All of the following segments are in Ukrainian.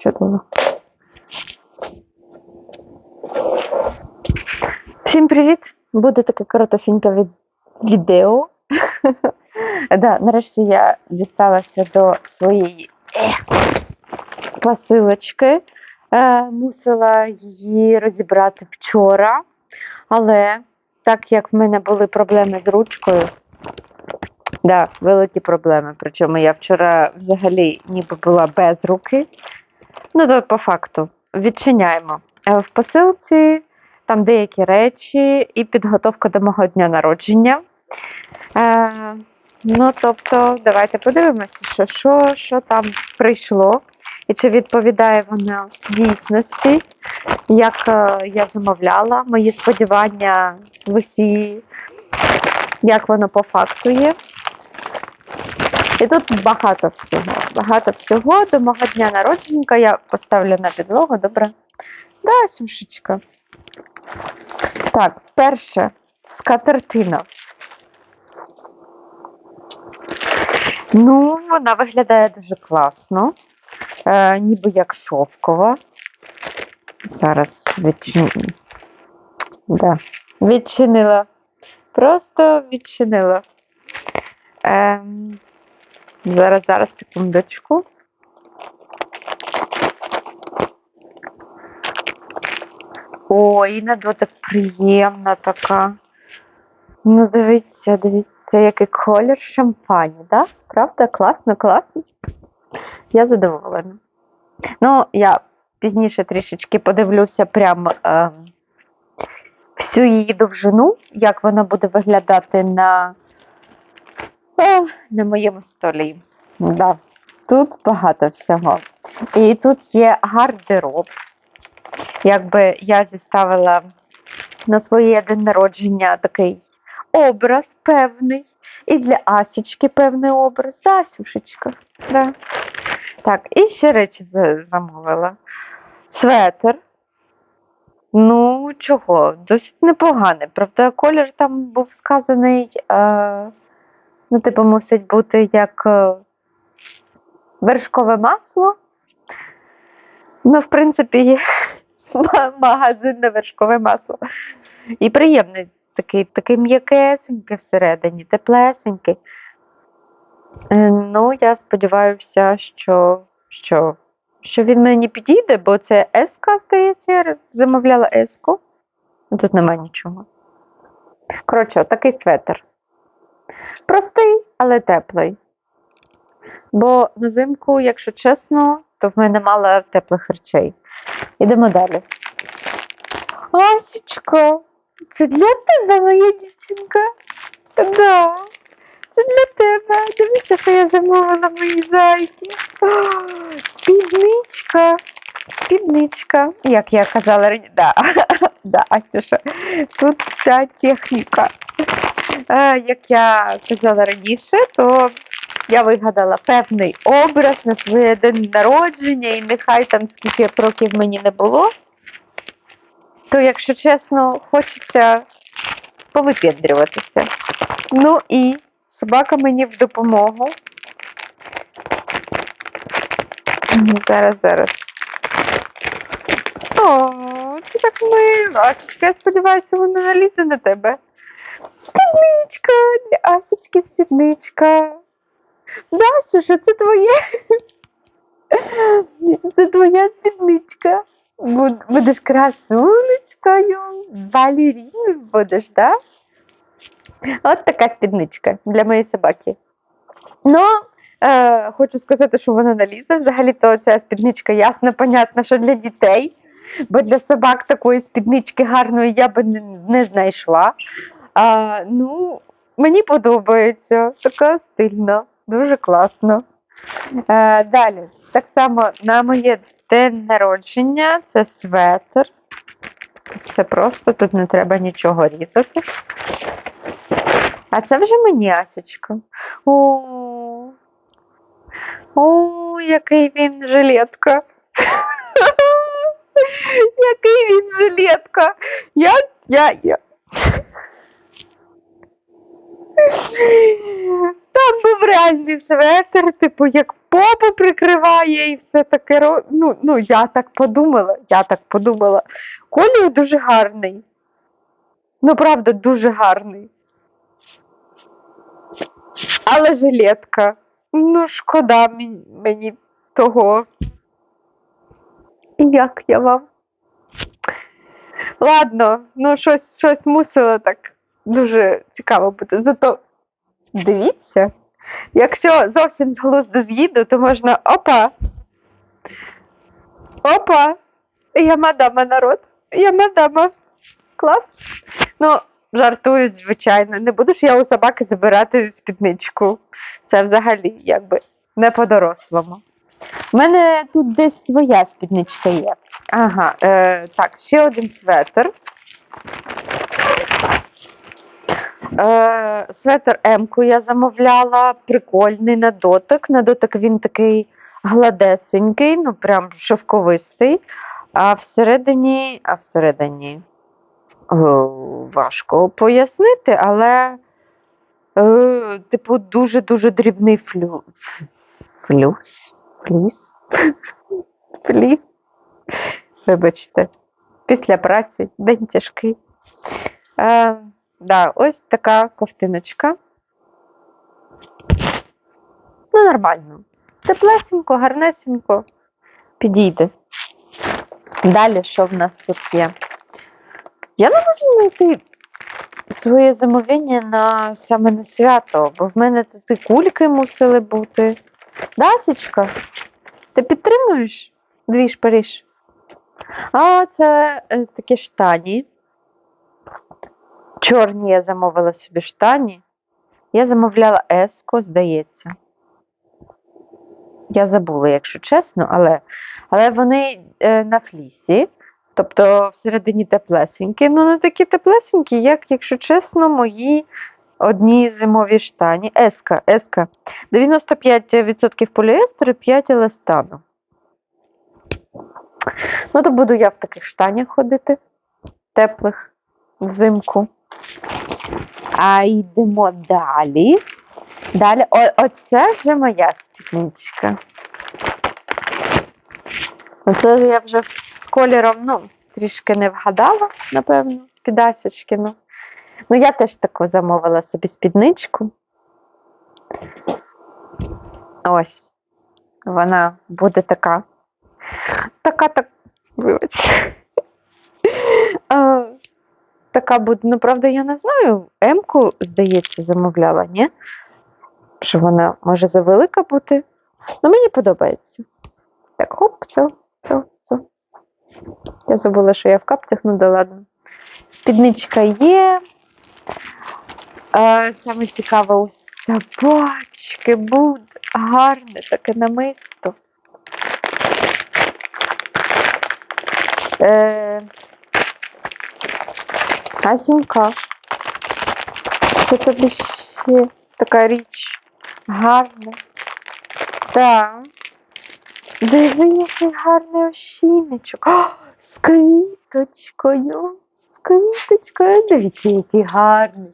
Чудово. Всім привіт! Буде таке коротесеньке від... відео. да, нарешті я дісталася до своєї е, посилочки. Е, мусила її розібрати вчора, але так як в мене були проблеми з ручкою, да, великі проблеми. Причому я вчора взагалі ніби була без руки. Ну, то по факту відчиняємо. Е, В посилці там деякі речі і підготовка до мого дня народження. Е, ну, тобто, давайте подивимося, що, що, що там прийшло, і чи відповідає воно дійсності, як е, я замовляла, мої сподівання в усі, як воно по факту є. І тут багато всього. Багато всього до мого дня народження я поставлю на підлогу, добре? Да, сушечка. Так, перше, скатертина. Ну, вона виглядає дуже класно, е, ніби як шовкова. Зараз відчин... да. відчинила. Просто відчинила. Ем... Зараз, зараз, секундочку. Ой, на дотик приємна така. Ну, дивіться, дивіться, який колір шампані, да? Правда? Класно, класно. Я задоволена. Ну, я пізніше трішечки подивлюся прям е, всю її довжину, як вона буде виглядати на, е, на моєму столі. Да. Тут багато всього. І тут є гардероб. Якби я зіставила на своє день народження такий образ певний. І для Асічки певний образ. Да, Сюшечка? Да. Так, і ще речі замовила. Светр. Ну, чого, досить непоганий. Правда, колір там був сказаний, е, ну, типу, мусить бути як е, вершкове масло. Ну, в принципі, є ма- магазинне вершкове масло. І приємний такий, такий м'якесенький всередині, теплесенький. Е, Ну, я сподіваюся, що, що, що він мені підійде, бо це еска, здається, я замовляла еску. Тут немає нічого. Коротше, такий светр. Простий, але теплий. Бо на зимку, якщо чесно, то в мене мало теплих речей. Ідемо далі. Асічка, це для тебе, моя дівчинка. Да, це для тебе. Дивися, що я замовила моїй зайці. О, Спідничка. Спідничка. Як я казала. Да. да, Асюша, тут вся техніка. Е, як я казала раніше, то я вигадала певний образ на своє день народження, і нехай там скільки років мені не було, то, якщо чесно, хочеться повипендрюватися. Ну і собака мені в допомогу. Зараз, зараз. О, це так мило. Я сподіваюся, вона налізе на тебе. Спідничка, для Асечки спідничка. Да, Сюша, це твоє. Це твоя спідничка. Будеш красунечкою, балеріною будеш, так? От така спідничка для моєї собаки. Ну, е, хочу сказати, що вона налізе. Взагалі-то ця спідничка ясно, понятно, що для дітей, бо для собак такої спіднички гарної я би не, не знайшла. А, ну, мені подобається, така стильна, дуже класно. Е, далі, так само на моє день народження це светр. Тут все просто, тут не треба нічого різати. А це вже мені Асічка. О, о, який він жилетка. Який він жилетка. Я, я, я. Там був реальний светр, типу, як попу прикриває і все таке. Ну, ну, я так подумала, я так подумала. Колір дуже гарний. Ну, правда, дуже гарний. Але жилетка. Ну, шкода мені, того. Як я вам? Ладно, ну щось, щось мусило так дуже цікаво бути. Зато дивіться, якщо зовсім з глузду з'їду, то можна опа. Опа! Я мадама народ. Я мадама. Клас. Ну, жартують, звичайно. Не буду ж я у собаки забирати спідничку. Це взагалі якби не по-дорослому. У мене тут десь своя спідничка є. Ага, е, так, ще один светр. Е, светр М-ку я замовляла, прикольний на дотик. На дотик він такий гладесенький, ну прям шовковистий. А всередині, а всередині е, важко пояснити, але е, типу дуже-дуже дрібний флю. Флюс? Фліс? Фліс? Вибачте, після праці день тяжкий. Е, да, ось така ковтиночка. Ну, нормально. Теплесенько, гарнесенько. Підійде. Далі, що в нас тут є? Я не можу знайти своє замовлення на саме на свято, бо в мене тут і кульки мусили бути. Дасічка, ти підтримуєш дві Париж? А, це е, такі штані. Чорні я замовила собі штані. Я замовляла еско, здається. Я забула, якщо чесно, але, але вони е, на флісі, тобто всередині теплесенькі. Ну, не такі теплесенькі, як, якщо чесно, мої одні зимові штані. Еска, еска. 95% поліестеру, 5 еластану. Ну, то буду я в таких штанях ходити, теплих взимку. А йдемо далі. Далі, о, оце вже моя спідничка. Оце я вже з кольором, ну, трішки не вгадала, напевно, підасячки. Ну. ну, я теж таку замовила собі спідничку. Ось. Вона буде така. Така так. Вибачте. Така буде, ну, правда, я не знаю. М-ку, здається, замовляла, ні? Що вона може завелика бути. Ну, мені подобається. Так, хоп, все, все, все. Я забула, що я в капцях, ну да ладно. Спідничка є. А, саме цікаве у собачки буде гарне таке намисто. Е, Асінька. Це тобі ще така річ гарна. Так. Диви, який гарний ошійничок. О, з квіточкою. З квіточкою. Дивіться, який гарний.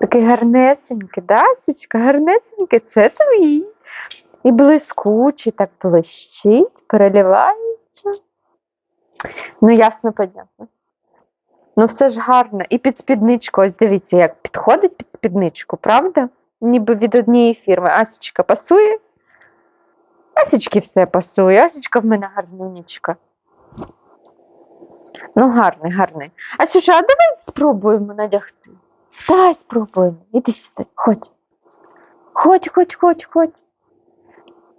Такий гарнесенький, Дасечка, гарнесенький, це твій. І блискучий, так блищить, переливається. Ну, ясно, понятно. Ну, все ж гарно. І під спідничку, ось дивіться, як підходить під спідничку, правда? Ніби від однієї фірми. Асічка пасує. Асічки все пасує. Асічка в мене гарнунечка. Ну, гарний, гарний. Асюша, а давай спробуємо надягти. Давай спробуємо. Іди сюди, ходь. Ходь, ходь, ходь, ходь.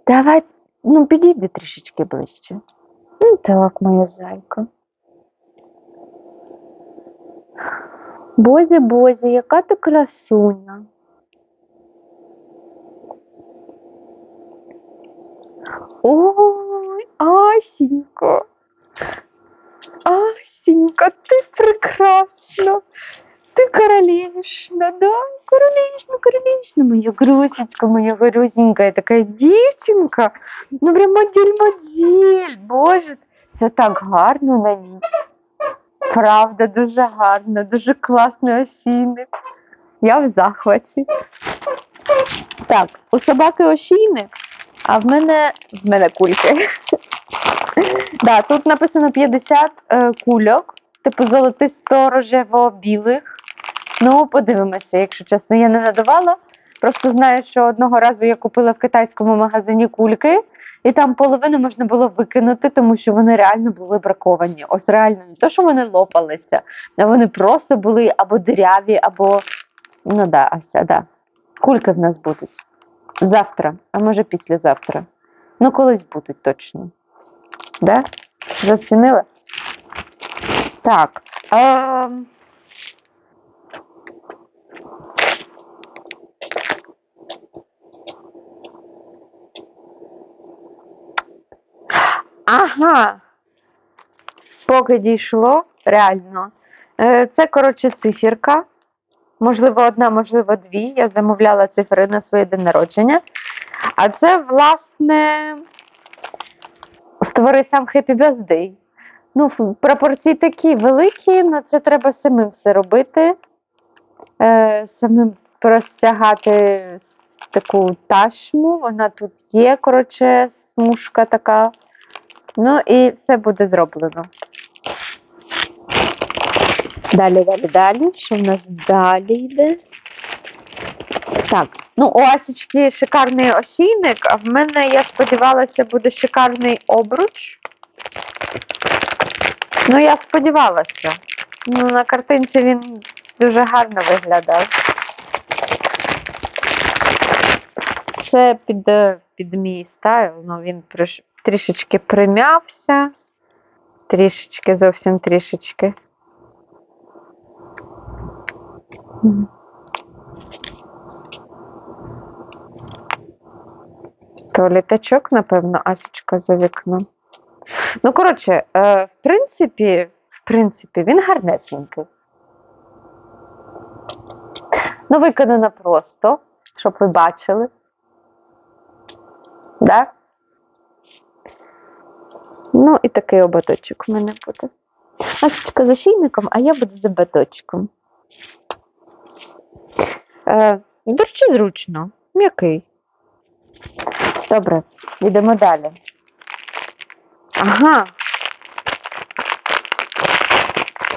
Давай, ну підійди трішечки ближче. Ну так, моя зайка. Бозі, Бозі, яка ти красуня. Ой, Асінька. Асінька, ти прекрасна. Ти королевишна, да? Королевишна, королевишна, моя грусечка, моя горюсенькая така дівчинка. Ну прям модель-модель. Боже, це так гарно на ній. Правда, дуже гарно, дуже класний ошійник. Я в захваті. Так, у собаки ошійник, а в мене в мене кульки. да, тут написано 50 е, кульок, типу золотисто-рожево-білих. Ну, подивимося, якщо чесно, я не надавала. Просто знаю, що одного разу я купила в китайському магазині кульки, і там половину можна було викинути, тому що вони реально були браковані. Ось реально не то, що вони лопалися, а вони просто були або диряві, або. Ну да, Ася, да. Кульки в нас будуть. Завтра, а може післязавтра. Ну, колись будуть точно. Да? Зацінила? Так. ем, Ага. Поки дійшло, реально. Е, Це, коротше, цифірка. Можливо, одна, можливо, дві. Я замовляла цифри на своє день народження. А це, власне, створи сам Happy Birthday. Ну, пропорції такі великі, але це треба самим все робити. Е, самим простягати таку ташму. Вона тут є, коротше, смужка така. Ну і все буде зроблено. Далі, далі, далі. Що в нас далі йде? Так, ну у Асічки шикарний осійник, а в мене, я сподівалася, буде шикарний обруч. Ну, я сподівалася. Ну, на картинці він дуже гарно виглядав. Це під, під мій стайл, ну він приш- трішечки прим'явся. Трішечки, зовсім трішечки. То літачок, напевно, Асічка за вікном. Ну, коротше, е, в принципі, в принципі, він гарнесенький. Ну, виконано просто, щоб ви бачили. Да? Ну, і такий ободочок в мене буде. Асічка за шийником, а я буду за баточком. Е, до речі, зручно, м'який. Добре, йдемо далі. Ага.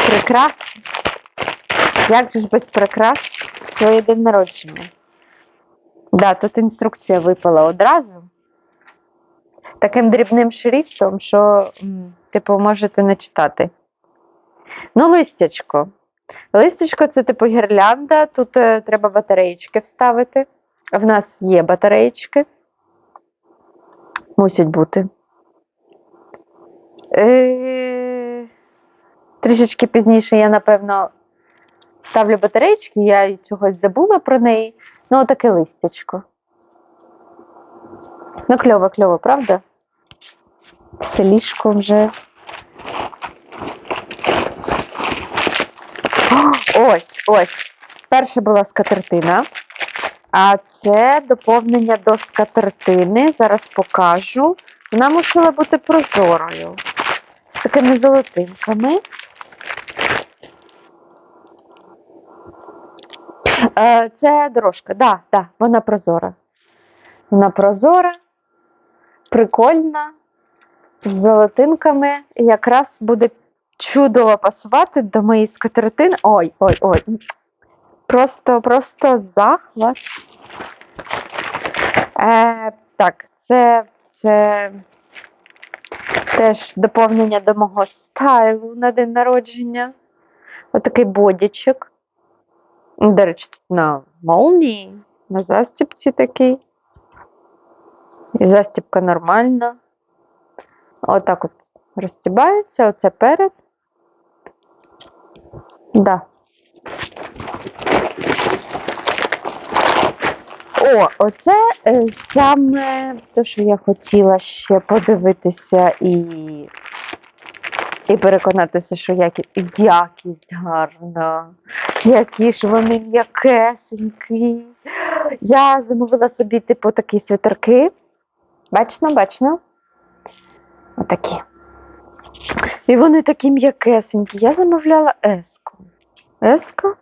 Прекрасно. Як же ж без прикрас в своє день народження? Да, тут інструкція випала одразу. Таким дрібним шрифтом, що, типу, можете не читати. Ну, листячко. Листячко це типу гірлянда. Тут е, треба батареєчки вставити. В нас є батареєчки. Мусять бути. Е, Трішечки пізніше я, напевно, вставлю батареєчки, я чогось забула про неї. Ну, отаке листячко. Ну, кльово, кльово, правда? Все ліжко вже. Ось, ось. Перша була скатертина. А це доповнення до скатертини. Зараз покажу. Вона мусила бути прозорою. З такими золотинками. Е, Це дорожка, так, да, да, вона прозора. Вона прозора, прикольна, з золотинками. Якраз буде чудово пасувати до моєї скатертини. Ой, ой, ой. Просто, просто захват. Е, так, це, це теж доповнення до мого стайлу на день народження. Отакий бодічок. До речі, тут на молнії, на застіпці такий. І застіпка нормальна. Отак от розстібається, оце перед. Да. О, оце е, саме те, що я хотіла ще подивитися і, і переконатися, що які, якість гарна, які ж вони м'якесенькі. Я замовила собі, типу, такі свитерки. Бачно, бачно? Отакі. І вони такі м'якесенькі. Я замовляла еску. Еска?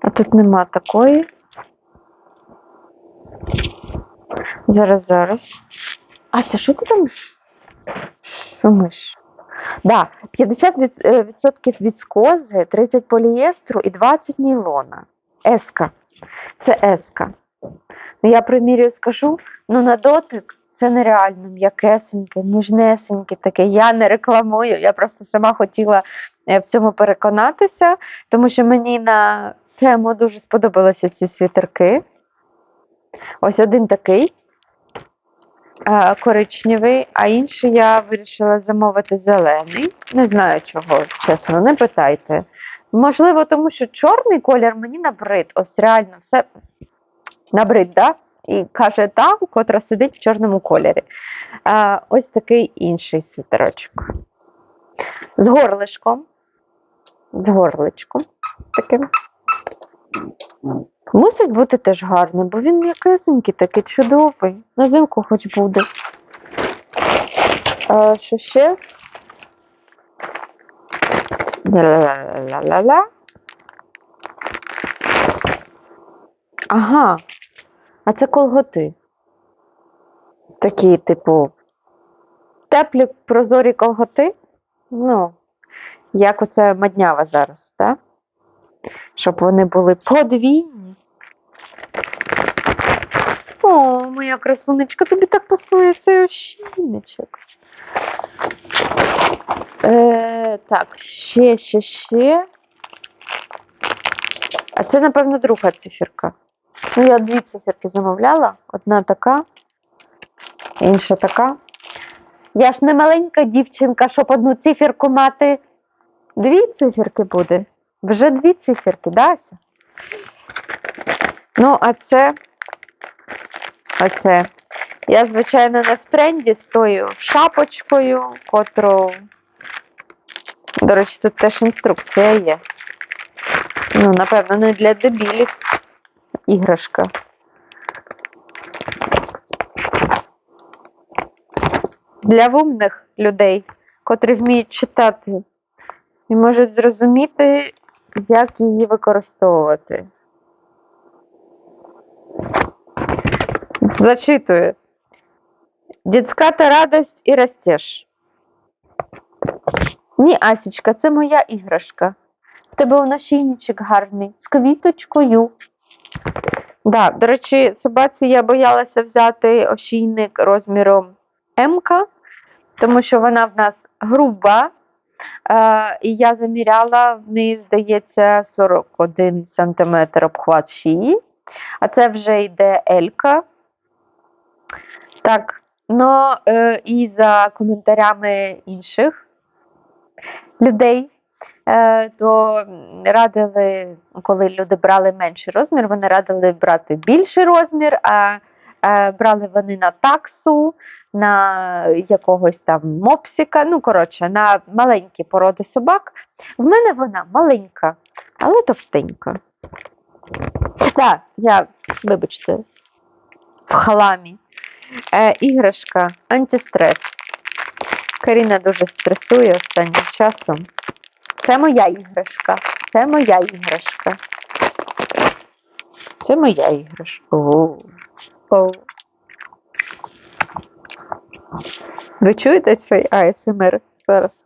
А тут нема такої. Зараз, зараз. Ася, що ти там шумиш? Да, 50% від- е, віскози, 30 полієстру і 20 нейлона. Еска. Це еска. Ну, я примірюю скажу, ну на дотик це нереально м'якесеньке, ніжнесеньке таке. Я не рекламую, я просто сама хотіла е, в цьому переконатися, тому що мені на тему дуже сподобалися ці світерки. Ось один такий коричневий, а інший я вирішила замовити зелений. Не знаю чого, чесно, не питайте. Можливо, тому що чорний колір мені набрид. Ось реально все набрид, да? І каже та, котра сидить в чорному кольорі. А, ось такий інший світерочок. З горлишком. З горличком таким. Мусить бути теж гарний, бо він м'якесенький, такий чудовий. На зимку хоч буде. А, що ще? Ля-ля-ля-ля-ля-ля. Ага. А це колготи. Такі, типу, теплі прозорі колготи. Ну, як оце маднява зараз, так? Щоб вони були подвійні. О, моя красунечка, тобі так пасує цей ощінничок. Е, так, ще, ще, ще. А це, напевно, друга циферка. Ну, я дві циферки замовляла. Одна така, інша така. Я ж не маленька дівчинка, щоб одну циферку мати. Дві циферки буде. Вже дві циферки, да, Ася? Ну, а це. Оце. Я, звичайно, не в тренді стою шапочкою, котру. До речі, тут теж інструкція є. Ну, напевно, не для дебілів іграшка. Для вумних людей, котрі вміють читати і можуть зрозуміти, як її використовувати. Зачитую. Дітська та радость і ростеш. Ні, Асічка, це моя іграшка. В тебе нашийничок гарний, з квіточкою. Да, до речі, собаці я боялася взяти ошійник розміром М, тому що вона в нас груба. Е, і я заміряла, в неї, здається, 41 см обхват шиї, а це вже йде Елька. Так, ну е, і за коментарями інших людей, то радили, коли люди брали менший розмір, вони радили брати більший розмір, а е, брали вони на таксу, на якогось там мопсіка, ну, коротше, на маленькі породи собак. В мене вона маленька, але товстенька. Так, я, вибачте, в халамі. Е, іграшка, антистрес. Каріна дуже стресує останнім часом. Це моя іграшка. Це моя іграшка. Це моя іграшка. О. О. Ви чуєте цей АСМР зараз?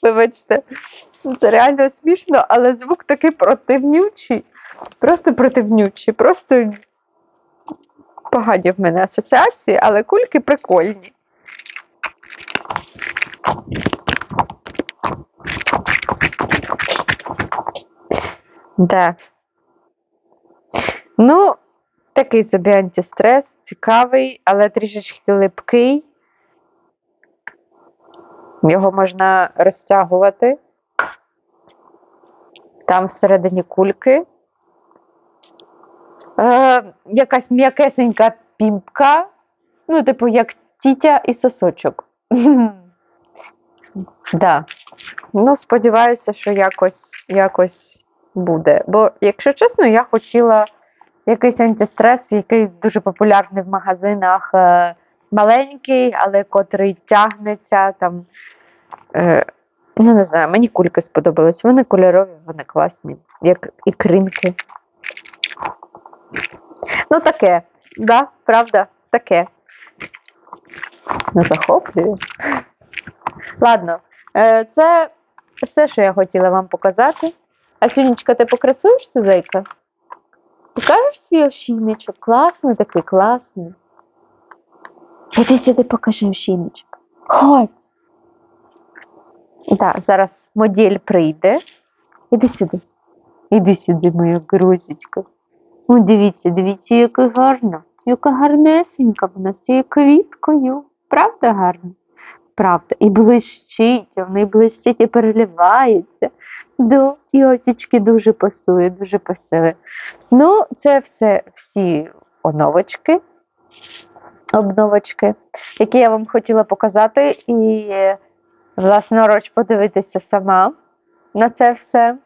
Вибачте, це реально смішно, але звук такий противнючий. Просто противнючий. Просто погані в мене асоціації, але кульки прикольні. Да. Ну, такий собі антистрес, цікавий, але трішечки липкий. Його можна розтягувати. Там всередині кульки. Е, якась м'якесенька пімпка. Ну, типу, як тітя і сосочок. да. Ну, сподіваюся, що якось, якось буде. Бо, якщо чесно, я хотіла якийсь антистрес, який дуже популярний в магазинах, е, маленький, але котрий тягнеться там. Е, ну, не знаю, мені кульки сподобались. Вони кольорові, вони класні, як і кринки. Ну, таке, да, правда, таке. Не захоплюю. Ладно, е, це все, що я хотіла вам показати. А Сюнечка, ти покрасуєшся, зайка? Покажеш свій ошійничок? Класний такий, класний. Іди сюди покажи ошійничок. Ходь. Так, зараз модель прийде. Іди сюди. Іди сюди, моя грузечка. О, дивіться, дивіться, яка гарна. Яка гарнесенька вона з цією квіткою. Правда гарна? Правда. І блищить, вони блищить і переливається. До і осічки дуже пасує, дуже пасує. Ну, це все всі оновочки, обновочки, які я вам хотіла показати, і власноруч подивитися сама на це все.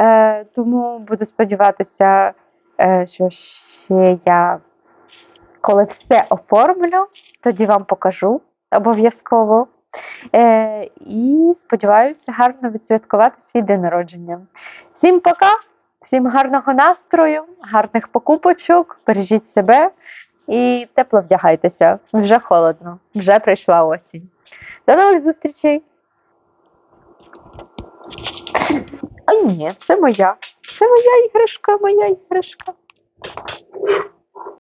Е, тому буду сподіватися, е, що ще я, коли все оформлю, тоді вам покажу обов'язково. Е, і сподіваюся гарно відсвяткувати свій день народження. Всім пока, всім гарного настрою, гарних покупочок, бережіть себе і тепло вдягайтеся. Вже холодно, вже прийшла осінь. До нових зустрічей! А ні, це моя. Це моя іграшка, моя іграшка.